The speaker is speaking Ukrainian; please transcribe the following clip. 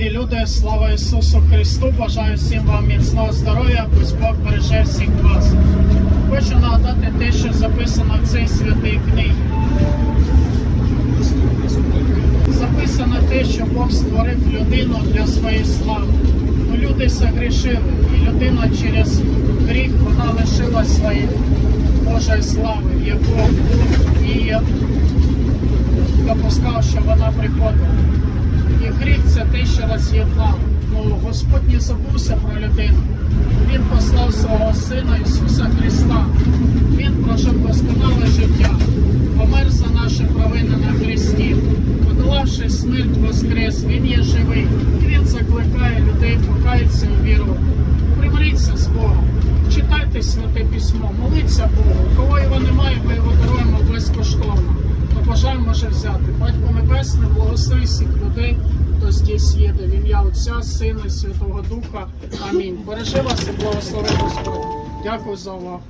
Дорогі люди, слава Ісусу Христу! Бажаю всім вам міцного здоров'я, пусть Бог береже всіх вас. Хочу нагадати те, що записано в цій святій книгі. Записано те, що Бог створив людину для своєї слави. Ну, люди согрішили, і людина через гріх вона лишила своєї Божої слави, яку і допускав, що вона приходила. І гріх це те, що роз'єднав. Ну, Господь не забувся про людину. Він послав свого Сина Ісуса Христа. Він прожив досконале життя, помер за наші провини на Христі, подолавши смерть воскрес, Він є живий. І Він закликає людей покаятися у віру. Примиріться з Богом, читайте святе письмо, моліться Богу. Кого його немає, ми його даруємо. Може взяти. Батько Небесне, благослови всіх людей, хто здесь є, в ім'я Отця, Сина Святого Духа. Амінь. Бережи вас і благослови Господь. Дякую за увагу.